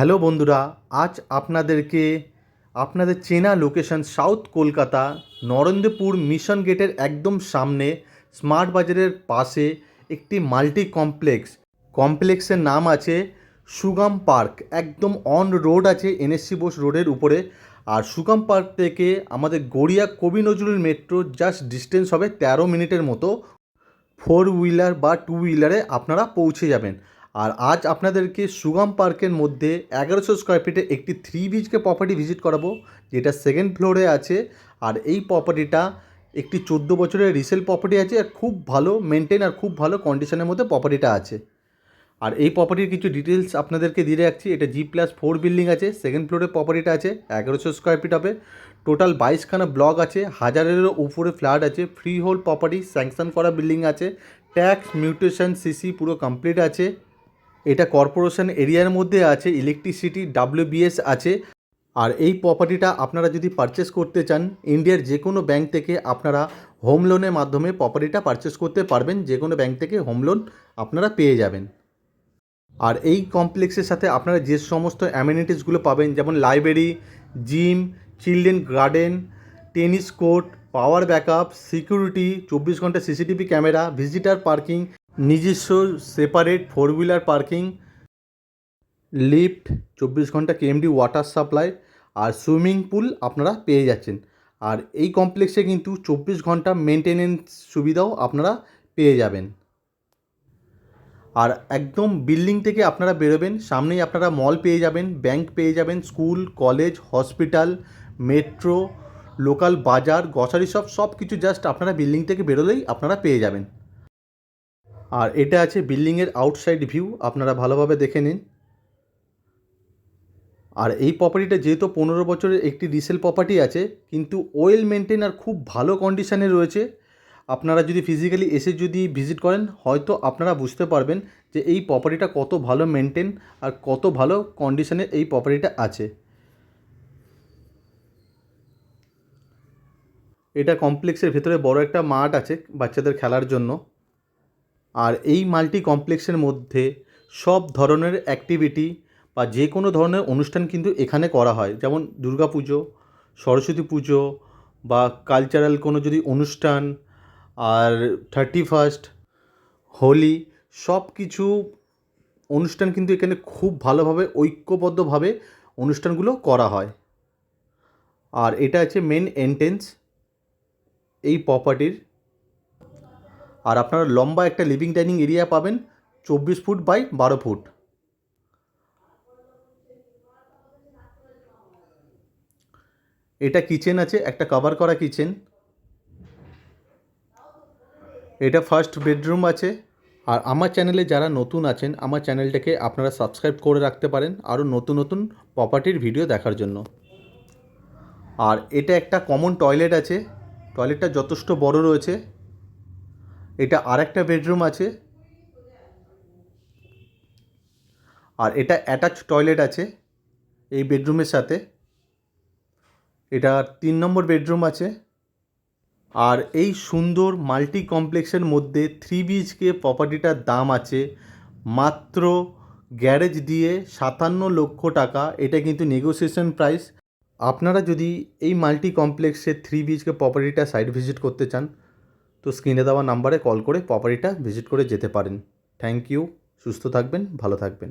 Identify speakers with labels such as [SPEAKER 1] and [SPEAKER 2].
[SPEAKER 1] Hello বন্ধুরা, আজ আপনাদেরকে আপনাদের চেনা location south Kolkata Narendrapur mission গেটের একদম সামনে স্মার্ট বাজারের পাশে একটি মাল্টি কমপ্লেক্স কমপ্লেক্সের নাম আছে সুগাম পার্ক। একদম অন রোড আছে এনএসসি বোস রোডের উপরে। আর সুগাম পার্ক থেকে আমাদের গড়িয়া কবি নজরুল মেট্রো জাস্ট ডিস্টেন্স হবে তেরো মিনিটের মতো। ফোর হুইলার বা টু হুইলারে আপনারা পৌঁছে যাবেন। আর আজ আপনাদেরকে সুগম পার্কের মধ্যে এগারোশো স্কোয়ার ফিটে একটি থ্রি বিচকে প্রপার্টি ভিজিট করাবো, যেটা সেকেন্ড ফ্লোরে আছে। আর এই প্রপার্টিটা একটি চোদ্দ বছরের রিসেল প্রপার্টি আছে আর খুব ভালো মেনটেন আর খুব ভালো কন্ডিশনের মধ্যে প্রপার্টিটা আছে। আর এই প্রপার্টির কিছু ডিটেলস আপনাদেরকে দিয়ে রাখছি। এটা জি প্লাস ফোর বিল্ডিং আছে সেকেন্ড ফ্লোরে প্রপার্টিটা আছে, এগারোশো স্কোয়ার ফিট হবে। টোটাল বাইশখানা ব্লক আছে, হাজারেরও উপরে ফ্ল্যাট আছে ফ্রি হোল প্রপার্টি স্যাংশন করা বিল্ডিং আছে ট্যাক্স মিউটেশন সিসি পুরো কমপ্লিট আছে। এটা কর্পোরেশন এরিয়ার মধ্যে আছে ইলেকট্রিসিটি ডাব্লিউবিএস আছে। আর এই প্রপার্টিটা আপনারা যদি পারচেস করতে চান ইন্ডিয়ার যে কোনো ব্যাংক থেকে আপনারা হোম লোনের মাধ্যমে প্রপার্টিটা পারচেস করতে পারবেন যে কোনো ব্যাংক থেকে হোম লোন আপনারা পেয়ে যাবেন। আর এই কমপ্লেক্সের সাথে আপনারা যে সমস্ত অ্যামিনিটিসগুলো পাবেন, যেমন library gym children garden tennis court power backup security চব্বিশ ঘণ্টা সিসিটিভি ক্যামেরা ভিজিটার পার্কিং নিজস্ব separate four wheeler parking lift চব্বিশ ঘণ্টা কেএমডি ওয়াটার সাপ্লাই আর সুইমিং পুল আপনারা পেয়ে যাচ্ছেন। আর এই কমপ্লেক্সে কিন্তু চব্বিশ ঘণ্টা মেনটেনেন্স সুবিধাও আপনারা পেয়ে যাবেন। আর একদম বিল্ডিং থেকে আপনারা বেরোবেন, সামনেই আপনারা মল পেয়ে যাবেন ব্যাংক পেয়ে যাবেন school college hospital metro local বাজার গ্রসারি শপ সব কিছু জাস্ট আপনারা বিল্ডিং থেকে বেরোলেই আপনারা পেয়ে যাবেন। আর এটা আছে বিল্ডিংয়ের আউটসাইড ভিউ আপনারা ভালোভাবে দেখে নিন। আর এই প্রপার্টিটা যেহেতু পনেরো বছরের একটি রিসেল প্রপার্টি আছে, কিন্তু ওয়েল মেনটেন আর খুব ভালো কন্ডিশানে রয়েছে। আপনারা যদি ফিজিক্যালি এসে যদি ভিজিট করেন, হয়তো আপনারা বুঝতে পারবেন যে এই প্রপার্টিটা কত ভালো মেনটেন আর কত ভালো কন্ডিশনে এই প্রপার্টিটা আছে। এটা কমপ্লেক্সের ভেতরে বড় একটা মাঠ আছে বাচ্চাদের খেলার জন্য। আর এই মাল্টি কমপ্লেক্সের মধ্যে সব ধরনের অ্যাক্টিভিটি বা যে কোনো ধরনের অনুষ্ঠান কিন্তু এখানে করা হয়। যেমন দুর্গা পুজো, সরস্বতী পুজো বা কালচারাল কোনো যদি অনুষ্ঠান, আর থার্টি ফার্স্ট হোলি, সব কিছু অনুষ্ঠান কিন্তু এখানে খুব ভালোভাবে, ঐক্যবদ্ধভাবে অনুষ্ঠানগুলো করা হয়। আর এটা আছে মেন এন্ট্রেন্স এই প্রপার্টির আর আপনারা লম্বা একটা লিভিং ডাইনিং এরিয়া পাবেন, চব্বিশ ফুট বাই বারো ফুট। এটা কিচেন আছে, একটা কভার করা কিচেন এটা ফার্স্ট বেডরুম আছে। আর আমার চ্যানেলে যারা নতুন আছেন, আমার চ্যানেলটাকে আপনারা সাবস্ক্রাইব করে রাখতে পারেন আরও নতুন নতুন প্রপার্টির ভিডিও দেখার জন্য। আর এটা একটা কমন টয়লেট আছে। টয়লেটটা যথেষ্ট বড় রয়েছে। এটা আর একটা বেডরুম আছে। আর এটা অ্যাটাচ টয়লেট আছে এই বেডরুমের সাথে। এটা তিন নম্বর বেডরুম আছে। আর এই সুন্দর মাল্টি কমপ্লেক্সের মধ্যে থ্রি বিএইচকে প্রপার্টিটার দাম আছে মাত্র গ্যারেজ দিয়ে সাতান্ন লক্ষ টাকা। এটা কিন্তু নেগোসিয়েশন প্রাইস আপনারা যদি এই মাল্টি কমপ্লেক্সের থ্রি বিএইচকে প্রপার্টিটা সাইট ভিজিট করতে চান তো স্ক্রিনে দেওয়া নাম্বারে কল করে প্রপার্টিটা ভিজিট করে যেতে পারেন। থ্যাংক ইউ সুস্থ থাকবেন, ভালো থাকবেন।